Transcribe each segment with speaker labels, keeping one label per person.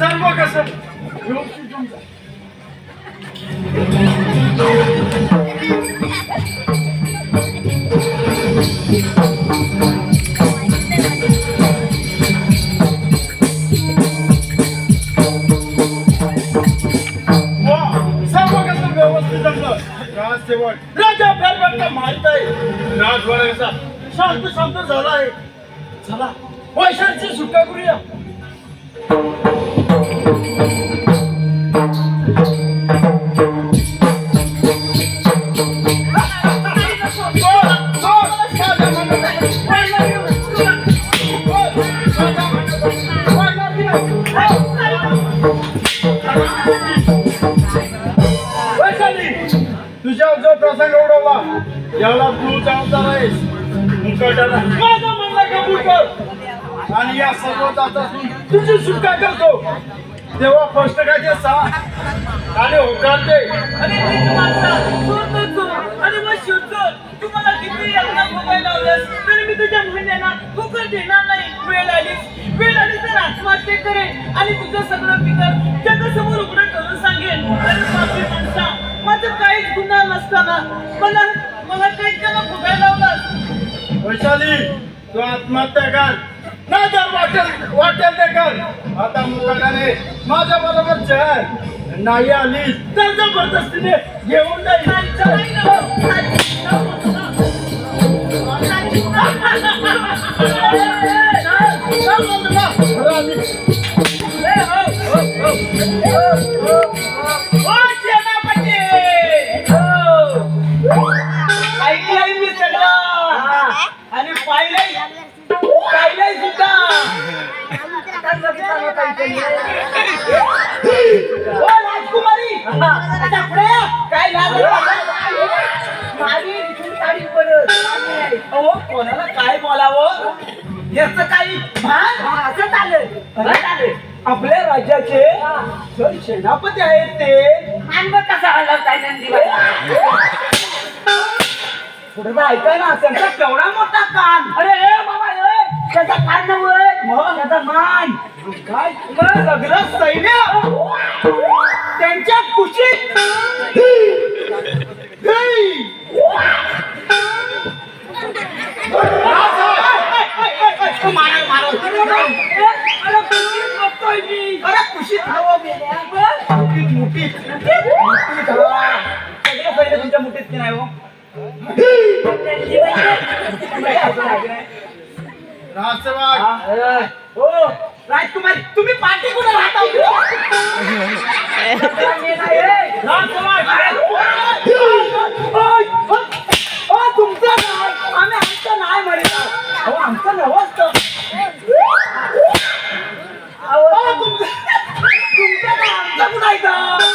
Speaker 1: सर्व कसं व्यवस्थित राजा माहीत आहे राजवाडा कसा शांत शांत झाला आहे. चला. पैशांची सुटका करूया. तुझ्या जो प्रसंग उडवला याला तू जबाबदार आहेस. मुकाट्याला माझा म्हणला कबूल कर. आणि या सर्व जातातून तुझी सुटका करतो. तेव्हा ते सांग आणि होकार दे
Speaker 2: अरे नीट माणसा, चोर तो चोर. आणि मग शिवचोर. तुम्हाला किती यांना फुगायला लावलंस, तरी मी तुझ्या फुकट देणार नाही. वेळ आली वेळ आली तर आत्महत्या करेन. आणि तुझं सगळं पिकर जगासमोर उघडं करून सांगेन. अरे बापरे माणसा. माझं काहीच गुन्हा नसताना मला मला लावलास?
Speaker 1: वैशाली तू आत्महत्या कर. नाही तर वाटेल वाटेल ते कर आता मुकाट्याने माझ्या बरोबर चल नाही आली तर जबरदस्तीने घेऊन जाईल
Speaker 2: नाही काय अहो कोणाला काय बोलावं? याचं काही असं चालेल. आपल्या राज्याचे जर सेनापती आहेत ते मान कसा पुढे बा ऐकाय ना त्यांचा केवढा मोठा कान. अरे बाबा त्याचा कान नव्हे. मग? त्याचा मान. काय सगळं सैन्य? मुठीत मुठीत सगळे पहिले तुमच्या मुठीत की नाही हो
Speaker 1: राजसेवक
Speaker 2: हो राजकुमारी तुम्ही पार्टी कुठे राहता तुमचं नाही आम्ही आमचं नाही म्हणत अहो आमचं नवस्त तुमचं कुठं इथं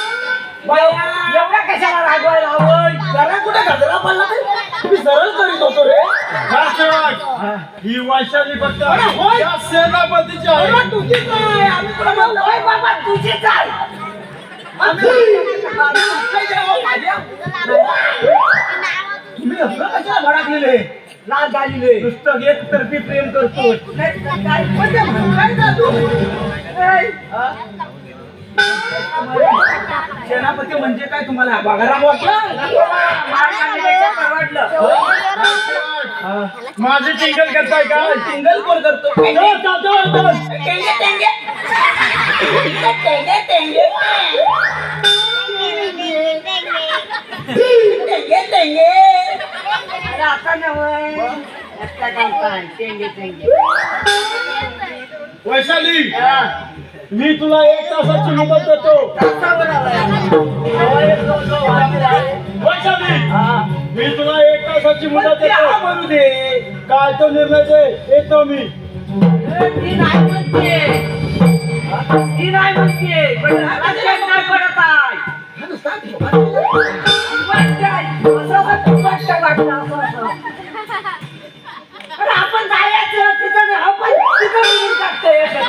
Speaker 2: एवढ्या कशाला रागवायला हवं जरा कुठे गजरा पडला तरी मी सरळ करीत होतो रे
Speaker 1: राजसेवक ही वैशाली फक्त
Speaker 2: अरे होय.
Speaker 1: या सेनापतीची आहे
Speaker 2: तुझीच आहे आम्ही तुला म्हणलो होय बाबा तुझीच आहे आम्ही- आम्ही देवा माझ्या. तुम्ही असं कशाला भडकलेले लाल झालेले नुसतं एक तर्फी प्रेम करतो काय पण ते म्हणताय ना तू हा? सेनापती म्हणजे काय तुम्हाला? बघायला वाटलं?
Speaker 1: माझी टिंगल करताय काय
Speaker 2: सिंगल कोण करतो?
Speaker 1: वैशाली मी तुला एक तासाची मुदत देतो. वैशाली मी तुला एक तासाची मुदत देतो.
Speaker 2: म्हणू दे
Speaker 1: काय तो निर्णय दे. येतो मी.
Speaker 2: ती नाही म्हणते. ती नाही म्हणते. पण राज्यात नाही पडत आहे?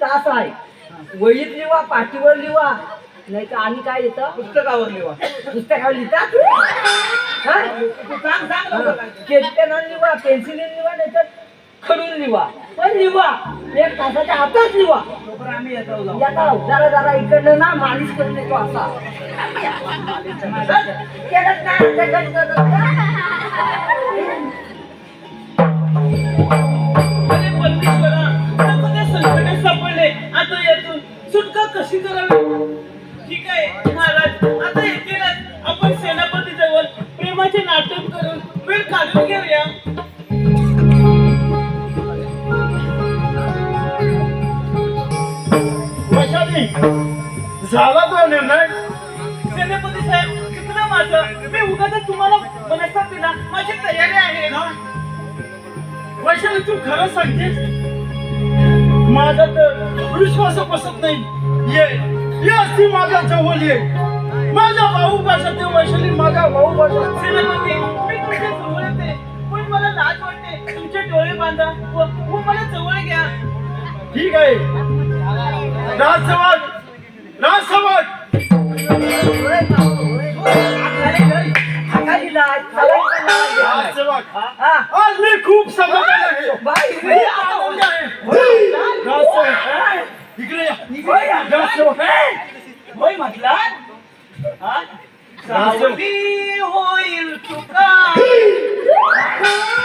Speaker 3: तास आहे. वहीत लिवा पाठीवर लिवा. नाही तर आणि काय येतं?
Speaker 2: पुस्तकावर लिहा
Speaker 3: पुस्तकावर लिहितात
Speaker 2: सांग काय
Speaker 3: लिवा पेन्सिलीन लिवा नाही तर खडून लिवा. पण लिवा. एक तासाच्या आतच लिवा.
Speaker 2: आम्ही येतो
Speaker 3: जरा जरा इकडनं ना मालिश करून देतो असा. केलंच नाही,
Speaker 2: कशी करावी ठीक आहे महाराज आता येतीलच. आपण सेनापती जवळ प्रेमाचे नाटक करून वेळ काढून घेऊया.
Speaker 1: वैशाली झाला तो निर्णय?
Speaker 2: सेनापती साहेब चुकलं माझं. मी उगाच तुम्हाला मनस्ताप दिला माझी तयारी आहे.
Speaker 1: ना? वैशाली तू खरं सांगतेस? माझा तर विश्वास बसत नाही. ये ये असती माझ्या जवळ ये माझ्या भाऊ भाषा ते वैशाली माझ्या भाऊ भाषा
Speaker 2: सेनापती मी तुमच्या जवळ येते पण मला लाज वाटते तुमचे डोळे बांधा व व मला जवळ घ्या
Speaker 1: ठीक आहे राजसेवक राजसेवक
Speaker 3: होय का? होय. हाताने हाताने लाज, खालाने लाज.
Speaker 1: राजसेवक
Speaker 3: हा.
Speaker 1: आज मी खूप समाधान आहे
Speaker 3: बाई,
Speaker 1: मी आनंदी आहे राजसेवक इकडे या
Speaker 3: होय का?
Speaker 1: राजसेवक
Speaker 2: होय म्हटला? सावली होईल तुका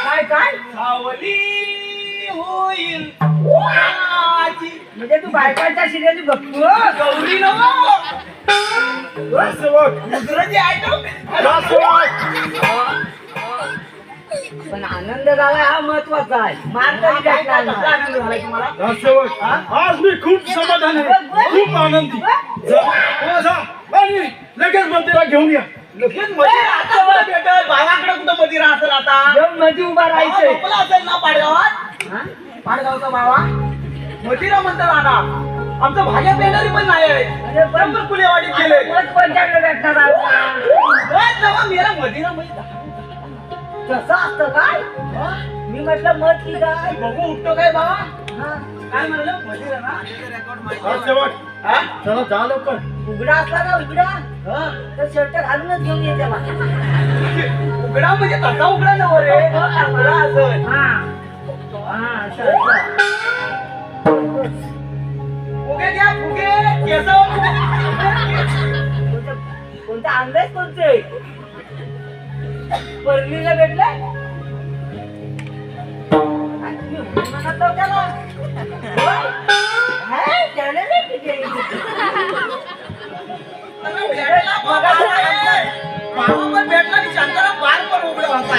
Speaker 3: काय काय?
Speaker 2: सावली होईल तुकाची.
Speaker 3: म्हणजे तू बायकांच्या शिर्याची बघतो?
Speaker 2: गौरी नव।
Speaker 1: राजसेवक
Speaker 3: पण आनंद झाला हा महत्त्वाचा आहे. मार तरी भेटणार नाही.
Speaker 2: आनंद झालाय तुम्हाला
Speaker 1: राजसेवक आज मी खूप समाधान आहे. खूप आनंदी. जा हो, जा. आणि लगेच मंदिरात घेऊन या.
Speaker 2: लगेच मध्ये आता मला भेटल. भावाकडे कुठं मदिरा असेल आता?
Speaker 3: मध्ये उभा राहायचंय.
Speaker 2: आपला असेल ना पाडगावात?
Speaker 3: हा?
Speaker 2: पाडगावचा बाबा मदिरा म्हणतात आता. आमचा भाज्या पेंढारी पण नाही आहे.
Speaker 3: म्हणजे
Speaker 2: बरोबर फुलेवाडीत गेले.
Speaker 3: मत कोणत्याकडे भेटणार आपल्याला?
Speaker 2: तेव्हा मेरा मदिरा माहीत
Speaker 3: कसं असतं काय? मी म्हटलं मत की काय?
Speaker 2: बघू उठतो काय बाबा
Speaker 3: हा.
Speaker 2: काय म्हणलं? ना हा?
Speaker 1: चला जा लवकर.
Speaker 3: उघडा असला ना उघडा?
Speaker 2: हा?
Speaker 3: तर शर्ट घालूनच घेऊन ये त्याला
Speaker 2: उघडा म्हणजे तसा उघडा नव रे उघडा असेल
Speaker 3: हा. हा असं असं.
Speaker 2: फुगे घ्या फुगे. फुगे.
Speaker 3: कोणतं कोणतं अंदाज कोणते परलीला भेटले? भेटला
Speaker 2: पण भेटला आणि पण उघडा होता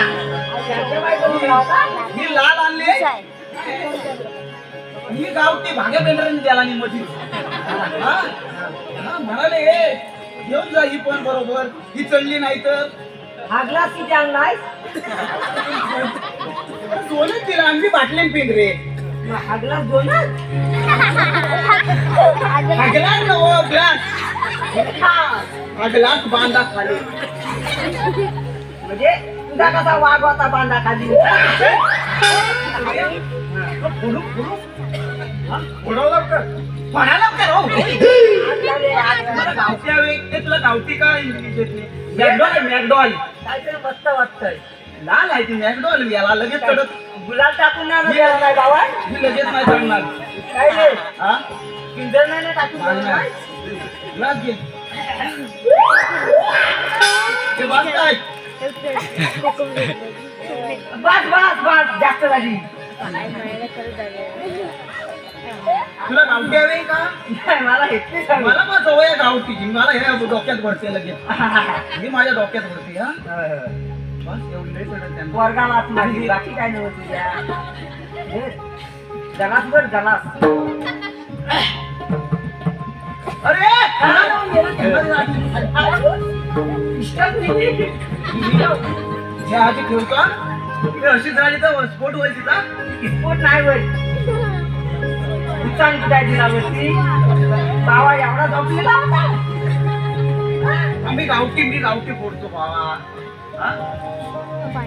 Speaker 2: ही लाल आणली. ही गावठी भाग्या बेंडरांनी द्याला आणि हा, म्हणाले "ए, घेऊन जा ही पण बरोबर. ही चढली नाही तर
Speaker 3: हा ग्लास किती आणलाय
Speaker 2: सोनं तिला आम्ही बाटली पिंजरे.
Speaker 3: मग हा ग्लास दोनच?
Speaker 2: ग्लास नव ग्लास हा ग्लास बांधा खाली.
Speaker 3: म्हणजे तुझा कसा वाघ होता बांधा खाली?
Speaker 2: म्हणाला हो? ते तुला गावठी का इंग्लिशेतली मॅकडॉल मॅकडॉल
Speaker 3: काहीतरी मस्त वाटतंय.
Speaker 2: लाल आहे ती मॅकडॉल याला लगेच चढत
Speaker 3: गुलाल टाकून नाही बाबा
Speaker 2: मी लगेच नाही चढणार.
Speaker 3: काय रे?
Speaker 2: हा?
Speaker 3: पिंजर नाही ना टाकून
Speaker 2: नाही,
Speaker 3: दिलं
Speaker 2: नाही.
Speaker 3: काय?
Speaker 2: ग्लास घे. ते बस
Speaker 3: बस बस जास्त झाली.
Speaker 2: तुला गावठी हवे का?
Speaker 3: नाही, मला
Speaker 2: मला सवय आहे गावठीची. मला हे डोक्यात भरते लगेच. मी माझ्या डोक्यात भरते हा? बस एवढी लई चढत त्यांना.
Speaker 3: वर्गाला आत मारली, बाकी काय नव्हतं तुझ्या. हे, गलास बर
Speaker 2: अरे!
Speaker 3: नाही.
Speaker 2: आधी ठेवू का? हे अशी झाली तर स्पोर्ट व्हायची का?
Speaker 3: स्फोट नाही होत सांग काय दिला वरती बाबा एवढा होता
Speaker 2: आम्ही गावठी मी गावठी फोडतो बाबा. हा?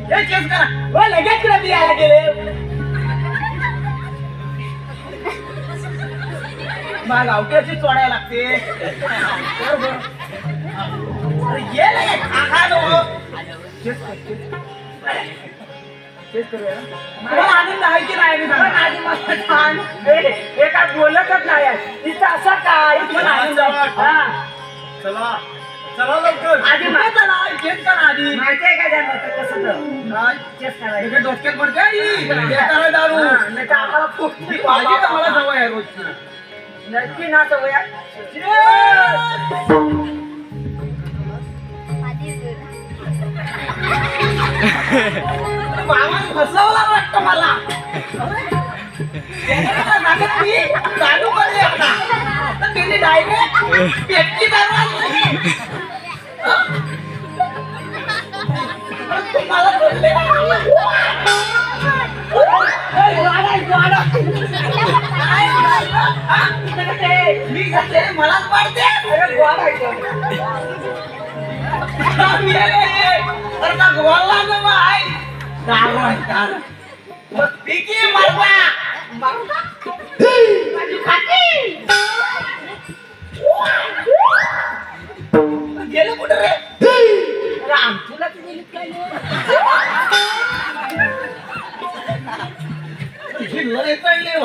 Speaker 2: केस करा. लगेच तुला बियायला गेले. मला गावठी चोडायला लागते. अरे खा केस करूया ना? तुम्हाला आनंद आहे की नाही.
Speaker 3: आधी मला छान हे काय बोलतच नाही आहे. तिथं असं काय
Speaker 2: तुम्हाला आनंद आहे.
Speaker 3: हा.
Speaker 1: चला चला लवकर
Speaker 2: आधी माहिती ना केस करा आधी
Speaker 3: माहितीये का त्यांना ते कसं तर?
Speaker 2: काय?
Speaker 3: चेस करायचं.
Speaker 2: लगेच डोक्यात पडते आई. हे दारू
Speaker 3: हा, नाही तर आम्हाला खूप
Speaker 2: ही भाजी तर मला सवय आहे रोजची
Speaker 3: नक्की ना सवय आहे.
Speaker 2: मामाने फसवला वाटतं मला. चालू आता. डायरेक्ट पेटकी तुम्हाला बोलले. मी घातले मलाच पाडते
Speaker 3: अरे गोड
Speaker 2: ना आई. दारू आहे दारू माझी खाती गेलं कुठं रे
Speaker 3: काय
Speaker 2: रे.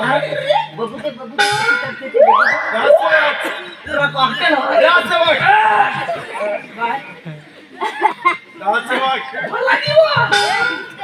Speaker 3: बघू बघू ते बघू काय?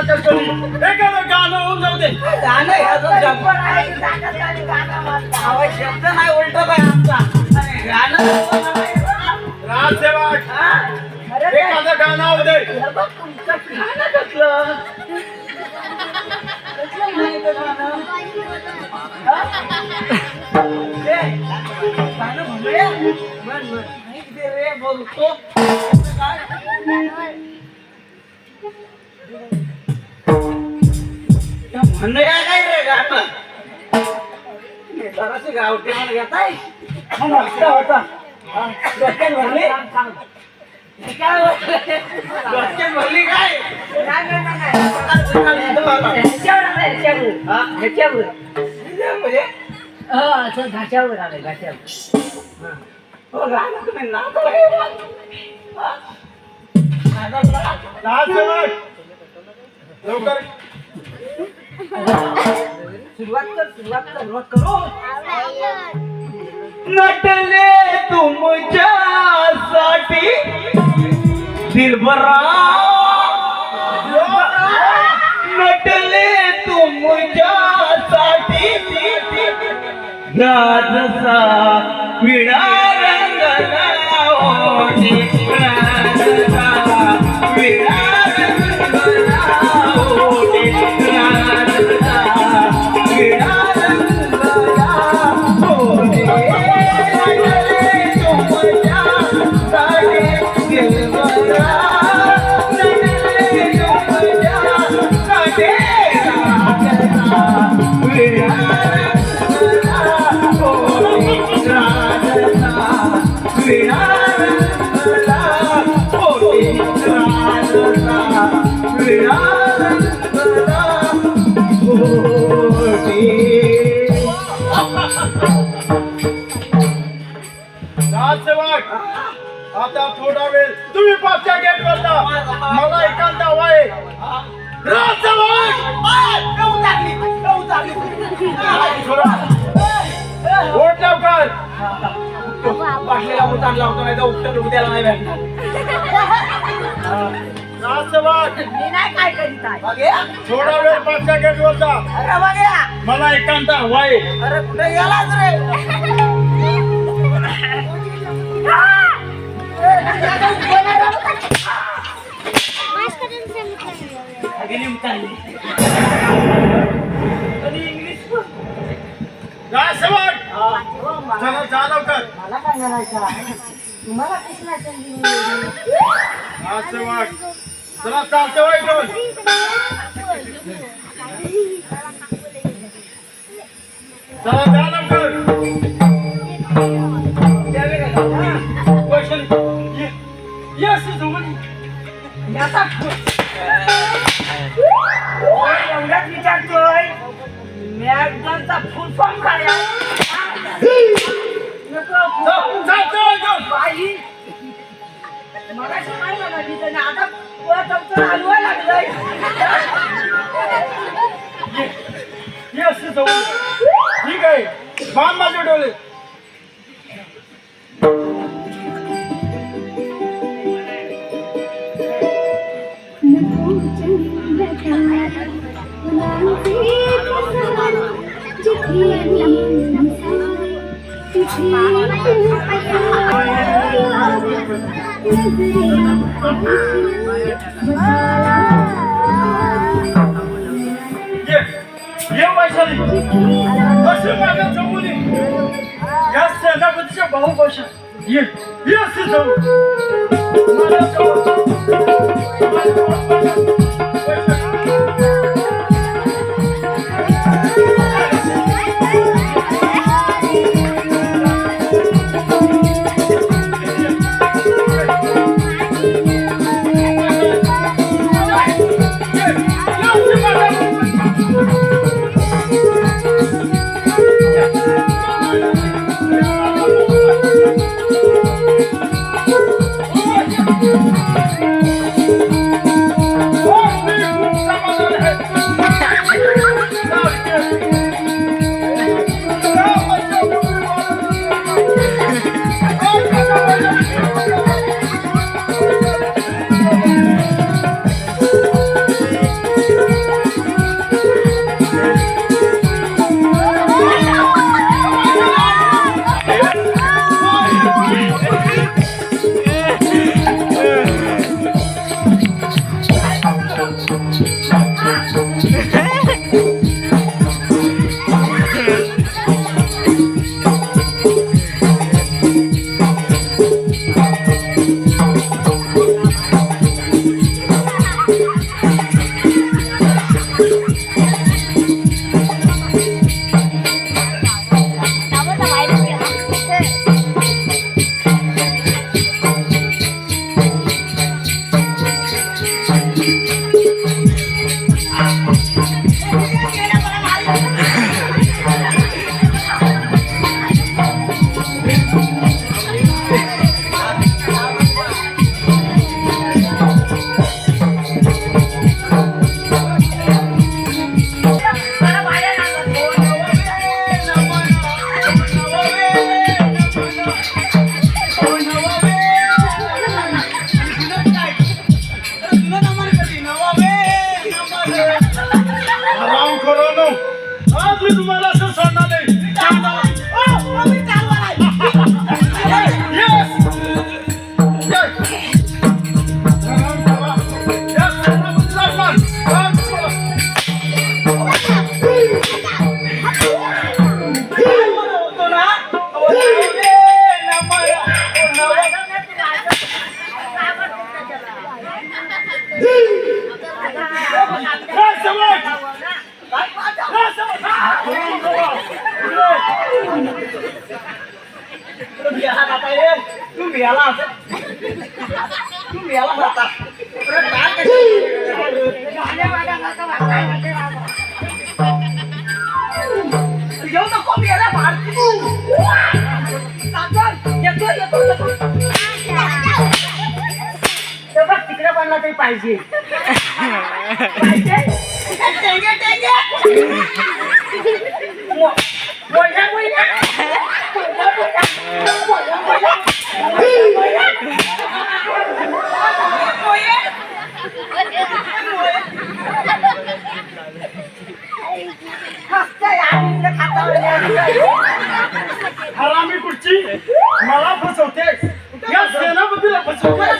Speaker 1: या आनंदाच्या एखादं गाणं होऊन जाऊ दे
Speaker 2: गाणं
Speaker 3: गाणं
Speaker 2: शब्द नाही उलट काय आमचा अरे, गाणं
Speaker 1: राजसेवक
Speaker 2: हा?
Speaker 3: अरे ते-
Speaker 1: एखादं गाणं होऊ दे
Speaker 3: तुमचं
Speaker 2: गाणं कसलं कसलं म्हणायचं गाणं हा? गाणं म्हणूया म्हण म्हण नाही रे बोलतो काय त्या म्हणूया काय रे गाणं हे जराशी गावठी मला घेताय हा, मस्त होता हा, डोक्यात भरली. काय डोक्यात भरली काय. हा?
Speaker 3: ह्याच्यावर.
Speaker 2: म्हणजे
Speaker 3: हा, असं घाट्यावर आलंय, घाट्यावर. हा.
Speaker 2: हो, गाणं तुम्ही काय बा? हा?
Speaker 1: लवकर
Speaker 3: सुरुवात कर सुरुवात कर सुरुवात
Speaker 2: नटले तुमच्यासाठी दिलबरा नटले तुमच्यासाठी राजसा विडा रंगला उतार लावतो नाही तर उपटन उद्याला नाही भेटणार.
Speaker 1: राजसेवक
Speaker 3: मी नाही काय करीत काय
Speaker 2: बघ्या
Speaker 1: थोडा वेळ मागच्या जा
Speaker 2: अरे बघ्या
Speaker 1: मला एकांत हवाय.
Speaker 2: अरे कुठे गेलास रे?
Speaker 3: गेली उतारली. आणि इंग्लिश पण.
Speaker 1: जा सवड
Speaker 3: हा, हो, मला
Speaker 1: चला जा लवकर.
Speaker 3: मला काय म्हणायचं? तुम्हाला कृष्णाचं
Speaker 1: हा सवड चला चालतं दोन. चला जा लवकर. क्वेश्चन यस जवळ.
Speaker 3: याचा एवढ्याच विचारतोय. मॅकडॉनचा फुल फॉर्म काय आहे?
Speaker 1: ठीक आहे बांध माझे डोळे सेनापतीच्या भाऊ भाषा ये ये असे जाऊ करो नो आज मी तुम्हाला असं सोडणार नाही
Speaker 3: tem
Speaker 1: pajé? Pajé? Tenha, tenha! Moja,
Speaker 2: moja! Alarme curtir, malá para solteiro, e a cena vai virar para solteiro.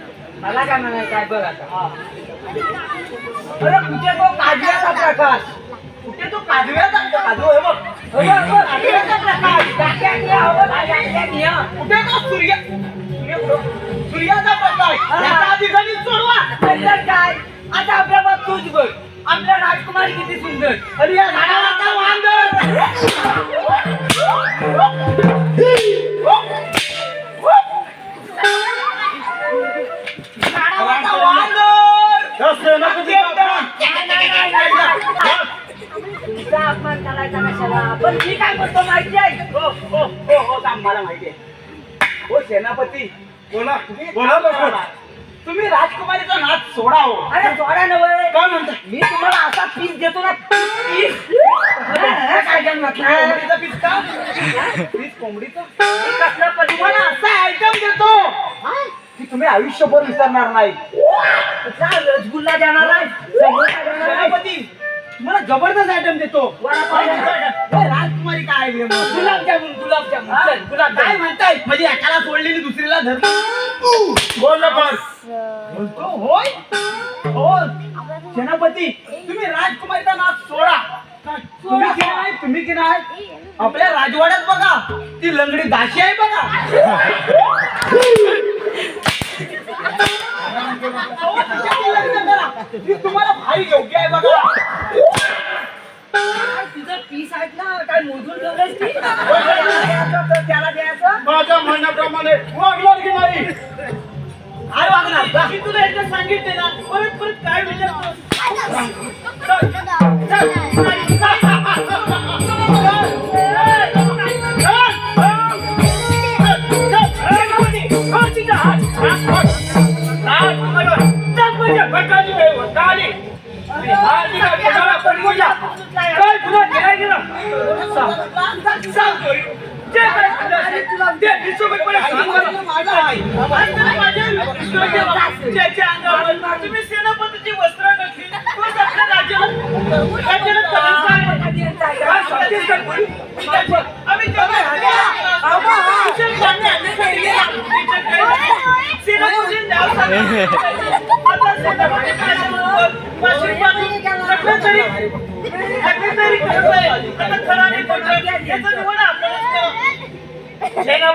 Speaker 3: मला काय म्हणाय काय बघ आता अरे कुठे तो काजव्याचा प्रकाश कुठे तो काजव्याचा काजू हे बघ हे काजव्याचा प्रकाश.
Speaker 2: कुठे तो सूर्य सूर्य कुठं? सूर्याचा प्रकाश याचा अधिकारी सोडवा
Speaker 3: नंतर काय आता आपल्या तूच बघ आपल्या राजकुमारी किती सुंदर
Speaker 2: अरे या झाडाला का वांदर
Speaker 3: तुमचा अपमान करायचा कशाला पण मी काय म्हणतो माहिती आहे
Speaker 2: हो हो हो हो थांब, मला माहिती आहे हो सेनापती
Speaker 1: बोला बोला लवकर.
Speaker 2: तुम्ही राजकुमारीचा नाच सोडा हो
Speaker 3: अरे सोडा नव्हे
Speaker 2: काय म्हणता
Speaker 3: मी तुम्हाला असा पीस देतो ना पीस काय जन्मातला?
Speaker 2: कोंबडीचा पिस्ता पीस कोंबडीचा
Speaker 3: कसला
Speaker 2: तुम्हाला असा आयटम देतो की तुम्ही आयुष्यभर विसरणार नाही
Speaker 3: रसगुल्ला आहे? समोसा आहे?
Speaker 2: सेनापती तुम्हाला जबरदस्त आयटम देतो.
Speaker 3: वडापाव देणार आहे.
Speaker 2: ए, राजकुमारी काय आहे मग?
Speaker 3: गुलाबजामुन गुलाबजामुन.
Speaker 2: हा?
Speaker 3: चल, गुलाबजामुन.
Speaker 2: काय म्हणताय? म्हणजे एकाला सोडलेली दुसरीला धर.
Speaker 1: बोल लवकर.
Speaker 2: बोलतो होय? हो सेनापती तुम्ही राजकुमारीचा नाच सोडा. तुम्ही की नाही तुम्ही की नाही आपल्या राजवाड्यात बघा. ती लंगडी दाशी आहे बघा. तुम्हाला भारी योग्य आहे बघा
Speaker 3: तुझं पीस आहेत ना काय मोजून ठेवलंयस की? त्याला द्यायचं
Speaker 1: माझ्या म्हणण्याप्रमाणे वागणार की नाही
Speaker 2: काय वागणार मी तुला एकदा सांगितले ना परत परत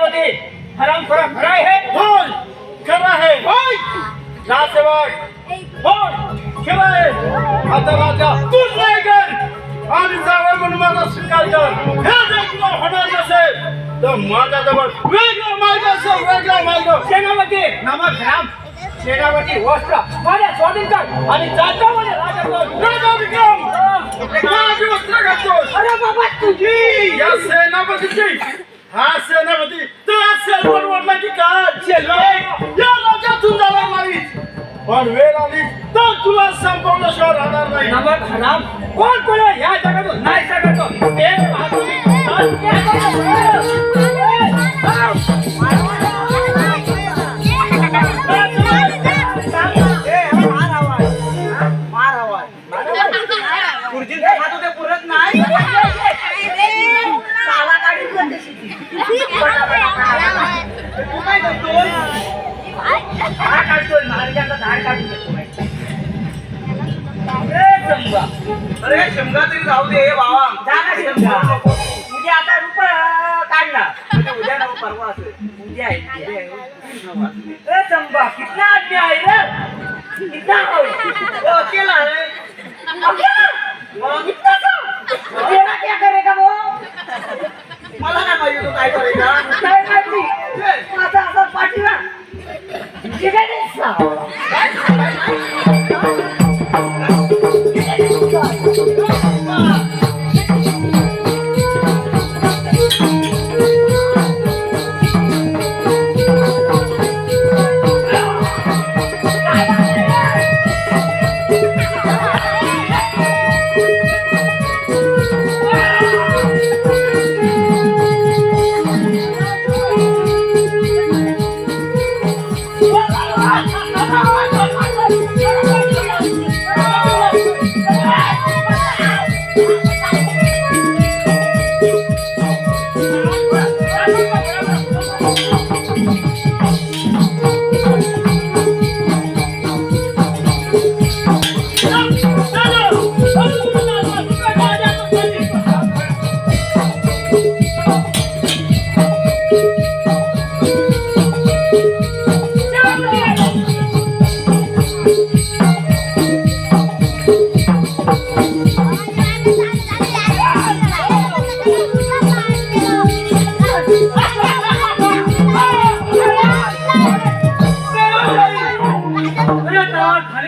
Speaker 2: सेनापती हराम खरा खरा आहे
Speaker 1: होय खरं आहे होय राजसेवक होय खरं आहे आता राजा तूच नाही कर। आणि जावं म्हणून माझा स्वीकार कर। हे जर तुला होणार नसेल तर माझ्याजवळ वेगळा मार्ग असेल वेगळा मार्ग
Speaker 2: सेनापती नमक राम सेनापती वस्त्र माझ्या स्वाधीन कर। आणि जाता माझ्या
Speaker 1: राजा विक्रम माझी वस्त्र
Speaker 3: अरे बाबा तुझी।
Speaker 1: या सेनापतीची हा सेनापती तुला सेलवर वाटला की? काय या राज्यातून जाणार नाही. पण वेळ आली तर तुला संपवल्याशिवाय राहणार नाही.
Speaker 2: नमक हराम कोण कोण या जगातून नाही शकतो ते. महात्मा
Speaker 3: धार काढून चंबा.
Speaker 2: अरे शंभा. तरी जाऊ दे बाबा.
Speaker 3: जा ना शंभा. उद्या आता रुपये काढला
Speaker 2: उद्या नको परवा असेल.
Speaker 3: उद्या आहे आहे. ए चंबा कितना आदमी आहे रे? कितना हो
Speaker 2: हो, केला रे
Speaker 3: मग क्या करेगा वो?
Speaker 2: मला काय पाहिजे तू काय करेगा.
Speaker 3: काय माहिती? माझा असा पाठीला ठीक आहे रे साला.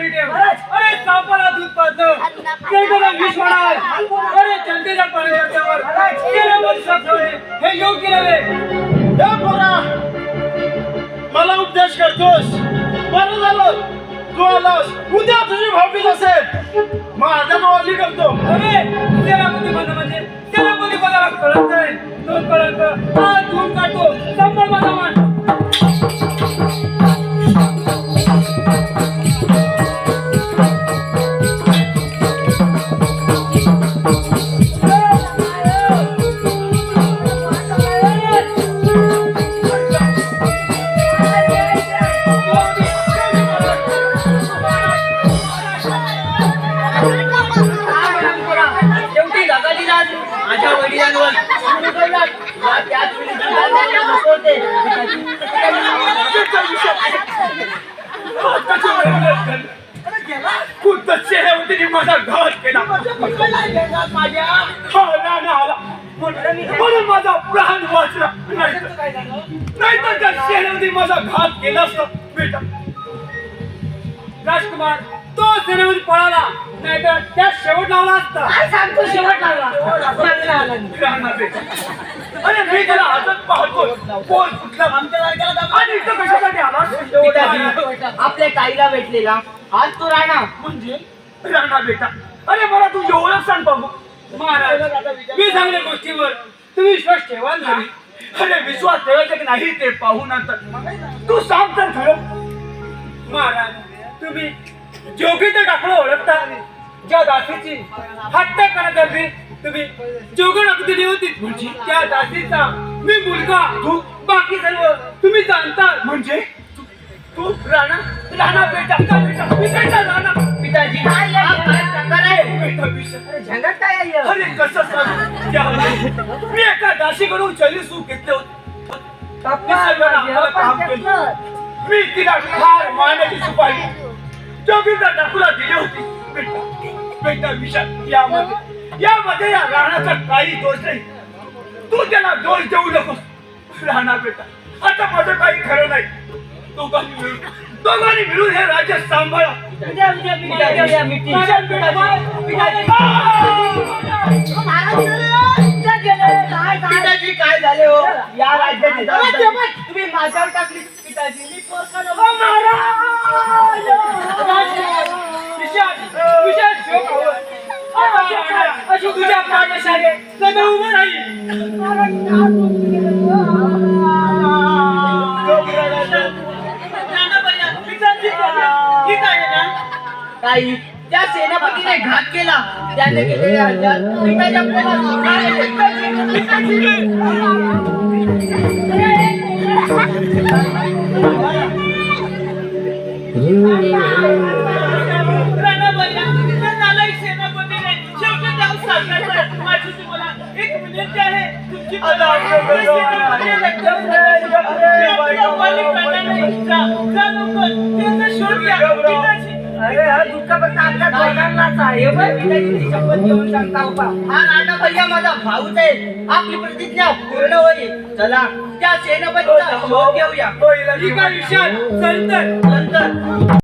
Speaker 4: खाली ठेव अरे सापाला दूध पाजलं केळीला विष म्हणाल अरे जनतेच्या पाण्यावर केलं हे योग्य नव्हे
Speaker 3: हे पोरा. मला उपदेश करतोस. बरं झालं. तू आलास. उद्या तुझी भावकीच असेल. माझ्या वाली करतो.
Speaker 4: अरे त्याला मध्ये बंद म्हणजे. मध्ये बंदाला कळत नाही दोन कळत आज धूम काढतो संभळ माझा मान.
Speaker 3: कुठं चेहऱ्यावरती माझा घात केला.
Speaker 2: माझ्या
Speaker 3: आला. म्हणून माझा प्राण वाचला. नाही तर त्या चेहऱ्यावरती माझा घात केला असता. बेटा
Speaker 4: राजकुमार तो सेनेमध्ये पळाला नाहीतर त्या शेवट लावला असता.
Speaker 2: काय सांगतो शेवट नाही.
Speaker 3: बेटा अरे मी त्याला हातात पाहतो. कोण कुठला? आणि इथं कशासाठी आला?
Speaker 2: पिताजी, आपल्या ताईला भेटलेला. आज तो राणा.
Speaker 3: म्हणजे? राणा बेटा. अरे मला तू एवढं सांग बाबू.
Speaker 4: महाराज मी सांगल्या गोष्टीवर. तुम्ही विश्वास ठेवाल ना?
Speaker 3: अरे विश्वास ठेवायचा की नाही ते पाहू नंतर. तू सांग तर खरं.
Speaker 4: महाराज तुम्ही जोगीचं टाकलं ओळखता. ज्या दासीची हत्या करण्यासाठी तुम्ही जोगण अगदी होती म्हणजे? त्या दासीचा मी मुलगा. तू? बाकी सर्व तुम्ही जाणता
Speaker 3: म्हणजे? तू- तू राणा राणा बेटा का बेटा राणा.
Speaker 2: पिताजी. काय प्रकार आहे
Speaker 3: बेटा विषय
Speaker 2: अरे झंगट काय आहे?
Speaker 3: अरे कसं सांगू? त्या- मी एका दासीकडून चली सूप घेतले होते. मी तिला फार मानाची सुपारी. जोगीचा टाकूला दिली होती. बेटा बेटा विषय यामध्ये यामध्ये या राणाचा काही दोष नाही. तू त्याला दोष देऊ नकोस. राणा बेटा आता माझं काही खरं नाही. दोघांनी मिळून दोघांनी मिळून हे राज्य सांभाळा.
Speaker 2: काय झाले? हो या राज्याची तुम्ही माझ्यावर टाकली पिताजी
Speaker 4: विशाल, विशाल, अशी तुझ्या उभं राहील.
Speaker 2: त्या सेनापतीने घात केला त्याने केलेल्या
Speaker 4: आहे हे सेनापती
Speaker 2: अरे हा दुःख फक्त दोघांनाच आहे. हे बघ, पिताजीची शपथ घेऊन सांगता उभा. हा राणा भैया माझा भाऊच आहे. आपली प्रतिज्ञा पूर्ण होईल. चला त्या सेनापतीचा शोध घेऊया.
Speaker 4: ठीक आहे, विशाल. चल तर.
Speaker 2: नंतर